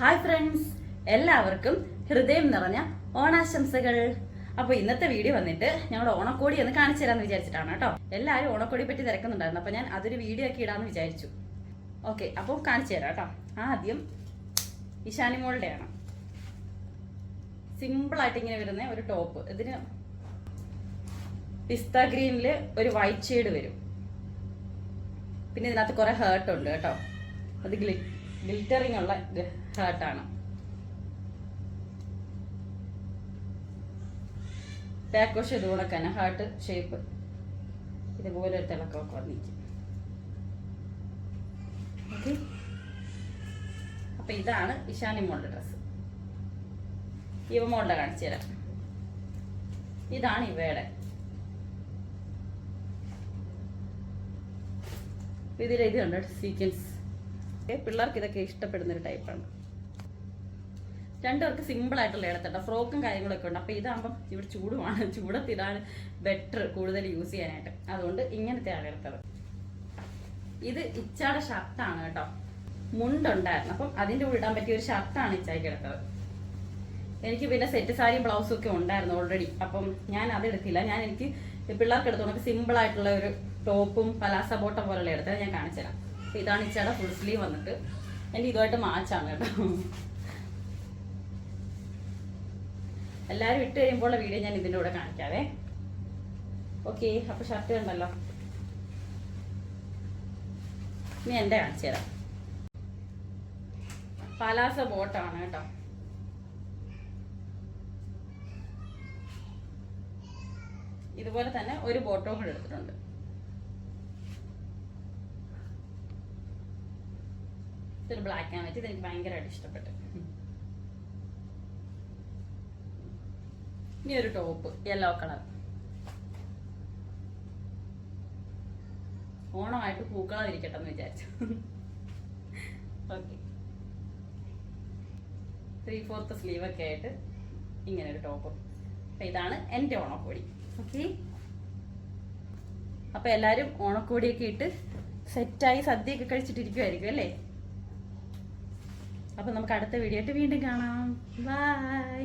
Hi friends എല്ലാവർക്കും ഹൃദയം നിറഞ്ഞ ഓണാശംസകൾ. അപ്പോൾ ഇന്നത്തെ വീഡിയോ വന്നിട്ട് ഞങ്ങളുടെ ഓണക്കോടി ഒന്ന് കാണിച്ചു തരാമെന്ന് വിചാരിച്ചിട്ടാണ് കേട്ടോ. എല്ലാവരും ഓണക്കോടി പറ്റി തിരക്കുന്നുണ്ടായിരുന്നു. അപ്പോൾ ഞാൻ അതൊരു വീഡിയോ ഒക്കെ ഇടാമെന്ന് വിചാരിച്ചു. ഓക്കെ അപ്പോൾ കാണിച്ചു തരാം കേട്ടോ. ആദ്യം ഇഷാനിമോളുടെയാണ് സിമ്പിളായിട്ട് ഇങ്ങനെ വരുന്ന ഒരു ടോപ്പ് ഇതിന് പിസ്ത ഗ്രീനിൽ ഒരു വൈറ്റ് ഷെയ്ഡ് വരും. പിന്നെ ഇതിനകത്ത് കുറെ ഹേർട്ട് ഉണ്ട് കേട്ടോ. അത് ഗ്ലി ഗ്ലിറ്ററിങ് ഉള്ള ഹേർട്ടാണ് ബാക്കോഷ് ഇതുകൂടെ തന്നെ. ഹാർട്ട് ഷേപ്പ് ഇതുപോലെ ഒരു തിളക്കമൊക്കെ വന്നിരിക്കും. അപ്പൊ ഇതാണ് ഇഷാനി മോളുടെ ഡ്രസ് ഇവ മോളുടെ കാണിച്ചു തരാം. ഇതാണ് ഇവയുടെ. ഇതിൽ ഇത് കണ്ടോ? സീക്വൻസ് പിള്ളേർക്ക് ഇതൊക്കെ ഇഷ്ടപ്പെടുന്ന ഒരു ടൈപ്പാണ് രണ്ടുപേർക്ക് സിമ്പിൾ ആയിട്ടുള്ള ഇടത്തട്ട ഫ്രോക്കും കാര്യങ്ങളൊക്കെ ഉണ്ട്. അപ്പോൾ ഇതാകുമ്പം ഇവിടെ ചൂടുമാണ് ചൂടത്ത് ഇതാണ് ബെറ്റർ കൂടുതൽ യൂസ് ചെയ്യാനായിട്ട്. അതുകൊണ്ട് ഇങ്ങനത്തെ ആണ് എടുത്തത്. ഇത് ഇച്ചാടെ ഷർട്ടാണ് കേട്ടോ. മുണ്ടുണ്ടായിരുന്നു. അപ്പം അതിന്റെ കൂടെ ഇടാൻ പറ്റിയ ഒരു ഷർട്ടാണ് ഇച്ചായി എടുത്തത്. എനിക്ക് പിന്നെ സെറ്റ് സാരി ബ്ലൗസും ഒക്കെ ഉണ്ടായിരുന്നു ഓൾറെഡി അപ്പം ഞാൻ അത് എടുത്തില്ല. ഞാൻ എനിക്ക് പിള്ളേർക്ക് എടുത്തോണ്ട് സിമ്പിൾ ആയിട്ടുള്ള ഒരു ടോപ്പും പലാസ ബോട്ടം പോലുള്ള എടുത്തത് ഞാൻ കാണിച്ചു തരാം ഇതാണ് ഇച്ചയുടെ ഫുൾ സ്ലീവ് വന്നിട്ട്. എന്റെ ഇതുമായിട്ട് മാച്ചാണ് കേട്ടോ. എല്ലാവരും ഇട്ട് കഴിയുമ്പോൾ വീഡിയോ ഞാൻ ഇതിന്റെ കൂടെ കാണിക്കാവേ. ഓക്കെ അപ്പോൾ ഷർട്ട് കണ്ടല്ലോ. ഇനി എന്റെ കാണിച്ചു തരാം. പലാസ ബോട്ടാണ് കേട്ടോ. ഇതുപോലെ തന്നെ ഒരു ബോട്ടവും കൂടെ എടുത്തിട്ടുണ്ട്. ഇതൊരു ബ്ലാക്ക് ആൻഡ് വൈറ്റ് ഇതെനിക്ക് ഭയങ്കരമായിട്ട് ഇഷ്ടപ്പെട്ടു. ഇനി ഒരു ടോപ്പ് യെല്ലോ കളർ ഓണമായിട്ട് പൂക്കളാതിരിക്കട്ടെ എന്ന് വിചാരിച്ചു. ഓക്കെ ത്രീ ഫോർത്ത് സ്ലീവ് ഒക്കെ ആയിട്ട് ഇങ്ങനെ ഒരു ടോപ്പ് അപ്പൊ ഇതാണ് എന്റെ ഓണക്കോടി. ഓക്കെ അപ്പൊ എല്ലാരും ഓണക്കോടിയൊക്കെ ഇട്ട് സെറ്റായി സദ്യയൊക്കെ കഴിച്ചിട്ടിരിക്കുമായിരിക്കും അല്ലേ? അപ്പൊ നമുക്ക് അടുത്ത വീഡിയോ വീണ്ടും കാണാം. ബൈ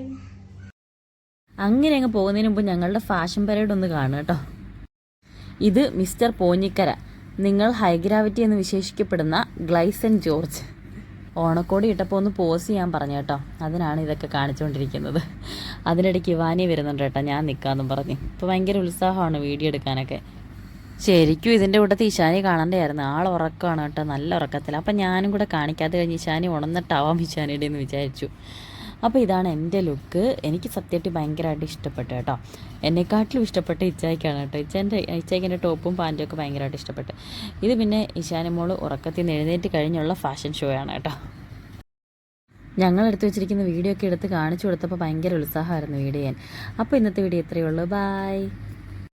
അങ്ങനെ അങ്ങ് പോകുന്നതിന് മുമ്പ് ഞങ്ങളുടെ ഫാഷൻ പരേഡ് ഒന്ന് കാണുക കേട്ടോ. ഇത് മിസ്റ്റർ പോഞ്ഞിക്കര നിങ്ങൾ ഹൈഗ്രാവിറ്റി എന്ന് വിശേഷിക്കപ്പെടുന്ന ഗ്ലൈസൻ ജോർജ്. ഓണക്കോടി ഇട്ടപ്പോൾ ഒന്ന് പോസ് ചെയ്യാൻ പറഞ്ഞു കേട്ടോ. അതിനാണ് ഇതൊക്കെ കാണിച്ചുകൊണ്ടിരിക്കുന്നത്. അതിനിടയ്ക്ക് ഇവാനി വരുന്നുണ്ട് കേട്ടോ ഞാൻ നിൽക്കാമെന്നും പറഞ്ഞു. ഇപ്പോൾ ഭയങ്കര ഉത്സാഹമാണ് വീഡിയോ എടുക്കാനൊക്കെ. ശരിക്കും ഇതിന്റെ കൂടെ ഇശാനി കാണണ്ടായിരുന്നു ആൾ ഉറക്കമാണ് കേട്ടോ നല്ല ഉറക്കത്തിൽ അപ്പം ഞാനും കൂടെ കാണിക്കാതെ കഴിഞ്ഞ് ഇശാനി ഉണർന്നിട്ടാവാം ഇശാനിയുടെ എന്ന് വിചാരിച്ചു. അപ്പോൾ ഇതാണ് എന്റെ ലുക്ക്. എനിക്ക് സത്യമായിട്ട് ഭയങ്കരമായിട്ട് ഇഷ്ടപ്പെട്ടു കേട്ടോ. എന്നെക്കാട്ടിലും ഇഷ്ടപ്പെട്ട ഇച്ചായിക്കാണ് കേട്ടോ. ഇച്ചാന്റെ ഇച്ചായിക്ക് എന്റെ ടോപ്പും പാന്റും ഒക്കെ ഭയങ്കരമായിട്ട് ഇഷ്ടപ്പെട്ടു. ഇത് പിന്നെ ഇശാനിമോൾ ഉറക്കത്തിൽ നിന്ന് എഴുന്നേറ്റ് കഴിഞ്ഞുള്ള ഫാഷൻ ഷോ ആണ് കേട്ടോ. ഞങ്ങൾ എടുത്തു വെച്ചിരിക്കുന്ന വീഡിയോ ഒക്കെ എടുത്ത് കാണിച്ചു കൊടുത്തപ്പോൾ ഭയങ്കര ഉത്സാഹമായിരുന്നു വീഡിയോ ചെയ്യാൻ. അപ്പോൾ ഇന്നത്തെ വീഡിയോ ഇത്രയേ ഉള്ളൂ. ബായ്